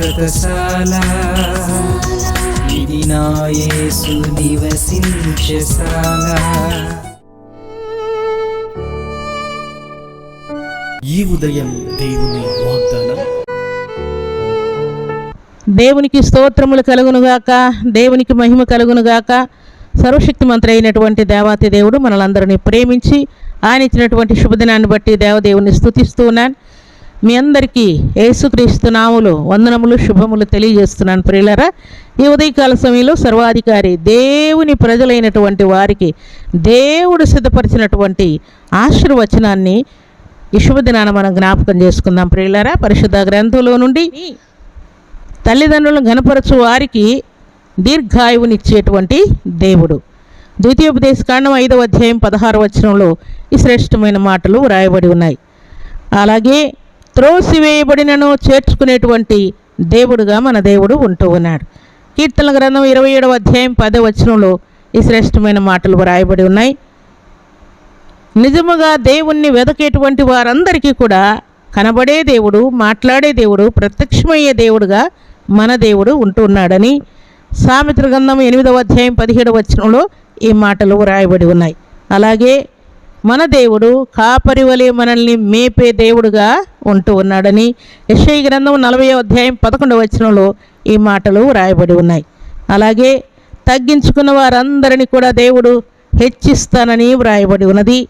శాశ్వతశాల ఇది నా యేసు నివసించశాల ఈ ఉదయం దేవుని వాగ్దానం. దేవునికి స్తోత్రములు కలుగునుగాక దేవునికి మహిమ కలుగునుగాక సర్వశక్తిమంతుడు అయినటువంటి దేవాతి దేవుడు మనలందరినీ ప్రేమించి ఆయన ఇచ్చినటువంటి శుభదినాన్ని బట్టి దేవదేవుని స్తుతిస్తూ ఉన్నాను. మీ అందరికీ యేసుక్రీస్తు నాములు వందనములు శుభములు తెలియజేస్తున్నాను ప్రియులరా. ఈ ఉదయకాల సమయంలో సర్వాధికారి దేవుని ప్రజలైనటువంటి వారికి దేవుడు సిద్ధపరిచినటువంటి ఆశీర్వచనాన్ని ఈ శుభదినాన మనం జ్ఞాపకం చేసుకుందాం ప్రియులరా. పరిశుద్ధ గ్రంథంలో నుండి తల్లిదండ్రులను గనపరచు వారికి దీర్ఘాయువునిచ్చేటువంటి దేవుడు. ద్వితీయోపదేశ కాండం ఐదవ అధ్యాయం పదహారు వచనంలో ఈ శ్రేష్టమైన మాటలు వ్రాయబడి ఉన్నాయి. అలాగే త్రోసివేయబడినను చేర్చుకునేటువంటి దేవుడుగా మన దేవుడు ఉంటూ ఉన్నాడు. కీర్తన గ్రంథం ఇరవై ఏడవ అధ్యాయం పదవ వచనంలో ఈ శ్రేష్టమైన మాటలు వ్రాయబడి ఉన్నాయి. నిజముగా దేవుణ్ణి వెదకేటువంటి వారందరికీ కూడా కనబడే దేవుడు మాట్లాడే దేవుడు ప్రత్యక్షమయ్యే దేవుడుగా మన దేవుడు ఉంటున్నాడని సామెతల గ్రంథం ఎనిమిదవ అధ్యాయం పదిహేడవ వచనంలో ఈ మాటలు వ్రాయబడి ఉన్నాయి. అలాగే మన దేవుడు కాపరివలే మనల్ని మేపే దేవుడుగా ఉంటూ ఉన్నాడని యెషయ గ్రంథం నలభై అధ్యాయం పదకొండవ వచనంలో ఈ మాటలు వ్రాయబడి ఉన్నాయి. అలాగే తగ్గించుకున్న వారందరినీ కూడా దేవుడు హెచ్చిస్తానని వ్రాయబడి ఉన్నది.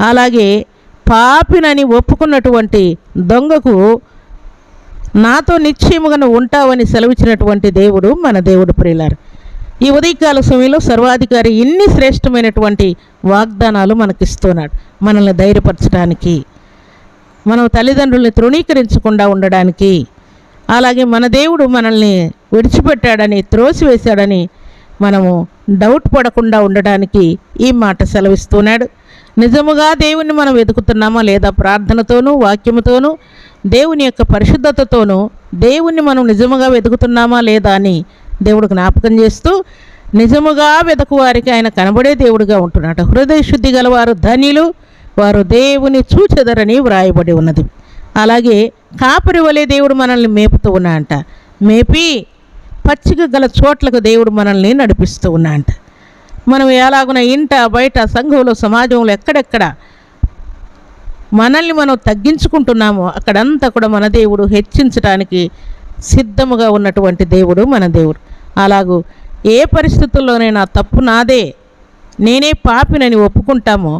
అలాగే పాపినని ఒప్పుకున్నటువంటి దొంగకు నాతో నిశ్చయముగా ఉంటావని సెలవిచ్చినటువంటి దేవుడు మన దేవుడు ప్రియులారు. ఈ ఉదయకాల సమయంలో సర్వాధికారి ఇన్ని శ్రేష్టమైనటువంటి వాగ్దానాలు మనకిస్తున్నాడు. మనల్ని ధైర్యపరచడానికి మనం తల్లిదండ్రుల్ని తృణీకరించకుండా ఉండడానికి అలాగే మన దేవుడు మనల్ని విడిచిపెట్టాడని త్రోసివేశాడని మనము డౌట్ పడకుండా ఉండడానికి ఈ మాట సెలవిస్తున్నాడు. నిజముగా దేవుణ్ణి మనం వెతుకుతున్నామా లేదా ప్రార్థనతోనూ వాక్యముతోనూ దేవుని యొక్క పరిశుద్ధతతోనూ దేవుణ్ణి మనం నిజముగా వెతుకుతున్నామా లేదా అని దేవుడు జ్ఞాపకం చేస్తూ నిజముగా వెతకు వారికి ఆయన కనబడే దేవుడుగా ఉంటున్నాడు. హృదయ శుద్ధి గలవారు ధనిలు వారు దేవుని చూచెదరని వ్రాయబడి ఉన్నది. అలాగే కాపరి వలె దేవుడు మనల్ని మేపుతూ ఉన్నా అంట మేపి పచ్చిక గల చోట్లకు దేవుడు మనల్ని నడిపిస్తూ ఉన్నా అంట మనం ఎలాగున ఇంట బయట సంఘంలో సమాజంలో ఎక్కడెక్కడ మనల్ని మనం తగ్గించుకుంటున్నామో అక్కడంతా కూడా మన దేవుడు హెచ్చించడానికి సిద్ధముగా ఉన్నటువంటి దేవుడు మన దేవుడు. అలాగూ ఏ పరిస్థితుల్లోనైనా తప్పు నాదే నేనే పాపినని ఒప్పుకుంటామో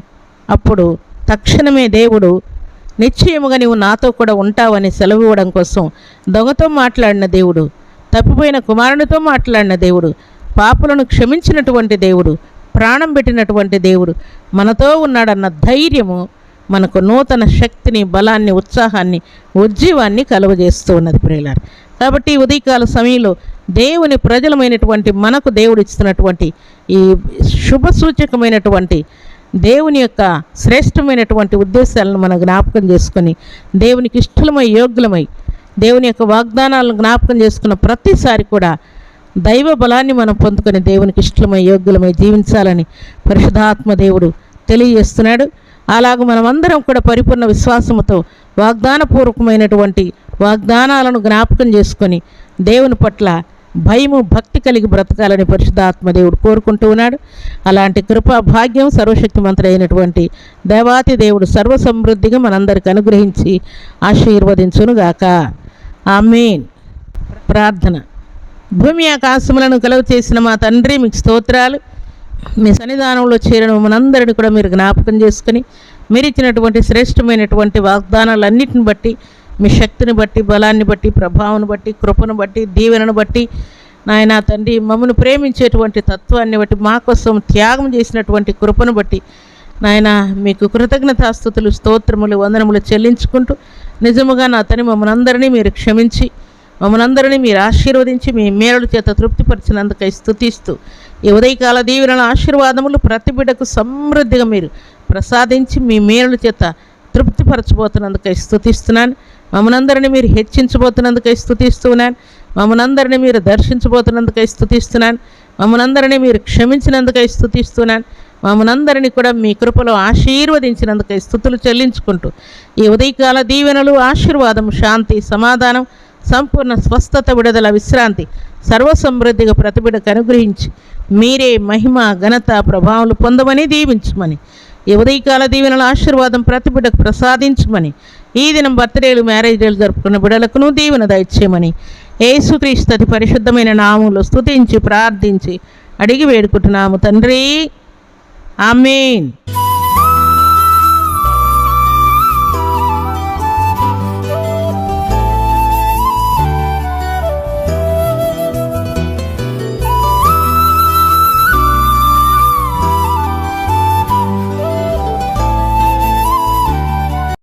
అప్పుడు తక్షణమే దేవుడు నిశ్చయముగా నీవు నాతో కూడా ఉంటావని సెలవు ఇవ్వడం కోసం దొంగతో మాట్లాడిన దేవుడు తప్పిపోయిన కుమారునితో మాట్లాడిన దేవుడు పాపులను క్షమించినటువంటి దేవుడు ప్రాణం పెట్టినటువంటి దేవుడు మనతో ఉన్నాడన్న ధైర్యము మనకు నూతన శక్తిని బలాన్ని ఉత్సాహాన్ని ఉజ్జీవాన్ని కలుగజేస్తూ ఉన్నది ప్రియులారు. కాబట్టి ఉదయకాల సమయంలో దేవుని ప్రజలమైనటువంటి మనకు దేవుడు ఇస్తున్నటువంటి ఈ శుభ సూచకమైనటువంటి దేవుని యొక్క శ్రేష్టమైనటువంటి ఉద్దేశాలను మనం జ్ఞాపకం చేసుకొని దేవునికి ఇష్టలమై యోగ్యులమై దేవుని యొక్క వాగ్దానాలను జ్ఞాపకం చేసుకున్న ప్రతిసారి కూడా దైవ బలాన్ని మనం పొందుకొని దేవునికి ఇష్టమై యోగ్యులమై జీవించాలని పరిశుధాత్మ దేవుడు తెలియజేస్తున్నాడు. అలాగ మనమందరం కూడా పరిపూర్ణ విశ్వాసముతో వాగ్దానపూర్వకమైనటువంటి వాగ్దానాలను జ్ఞాపకం చేసుకొని దేవుని పట్ల భయము భక్తి కలిగి బ్రతకాలని పరిశుద్ధాత్మదేవుడు కోరుకుంటూ ఉన్నాడు. అలాంటి కృపా భాగ్యం సర్వశక్తిమంతుడు అయినటువంటి దేవాతి దేవుడు సర్వసమృద్ధిగా మనందరికి అనుగ్రహించి ఆశీర్వదించునుగాక. ఆమెన్. ప్రార్థన. భూమి ఆకాశములను కలుగు చేసిన మా తండ్రి మీకు స్తోత్రాలు. మీ సన్నిధానంలో చేరిన మనందరిని కూడా మీరు జ్ఞాపకం చేసుకుని మీరు ఇచ్చినటువంటి శ్రేష్టమైనటువంటి వాగ్దానాలన్నిటిని బట్టి మీ శక్తిని బట్టి బలాన్ని బట్టి ప్రభావాన్ని బట్టి కృపను బట్టి దీవెనను బట్టి నాయన తండ్రి మమ్మల్ని ప్రేమించేటువంటి తత్వాన్ని బట్టి మా కోసం త్యాగం చేసినటువంటి కృపను బట్టి నాయన మీకు కృతజ్ఞతాస్థుతులు స్తోత్రములు వందనములు చెల్లించుకుంటూ నిజముగా నా తని మమ్మల్ని అందరినీ మీరు క్షమించి మమ్మల్ని మీరు ఆశీర్వదించి మీ మేలుల చేత తృప్తిపరిచినందుకై స్థుతిస్తూ ఈ ఉదయకాల దీవెనల ఆశీర్వాదములు ప్రతి బిడ్డకు సమృద్ధిగా మీరు ప్రసాదించి మీ మేలుల చేత తృప్తిపరచబోతున్నందుకై స్థుతిస్తున్నాను మమ్మనందరిని మీరు హెచ్చించబోతున్నందుకై స్థుతిస్తున్నాను మమ్మనందరిని మీరు దర్శించబోతున్నందుకై స్థుతిస్తున్నాను మమ్మనందరిని మీరు క్షమించినందుకై స్థుతిస్తున్నాను మమ్మనందరిని కూడా మీ కృపలో ఆశీర్వదించినందుకై స్థుతులు చెల్లించుకుంటూ ఈ ఉదయకాల దీవెనలు ఆశీర్వాదం శాంతి సమాధానం సంపూర్ణ స్వస్థత విడుదల విశ్రాంతి సర్వసమృద్ధిగా ప్రతిబిడకు అనుగ్రహించి మీరే మహిమ ఘనత ప్రభావాలు పొందమని దీవించమని ఈ ఉదయకాల దీవెనల ఆశీర్వాదం ప్రతిబిడకు ప్రసాదించమని ఈ దినం బర్త్డేలు మ్యారేజ్లు జరుపుకున్న బిడలకును దీవెన దయచేయమని యేసుక్రీస్తు పరిశుద్ధమైన నామంలో స్తుతించి ప్రార్థించి అడిగి వేడుకుంటున్నాము తండ్రి. ఆమెన్.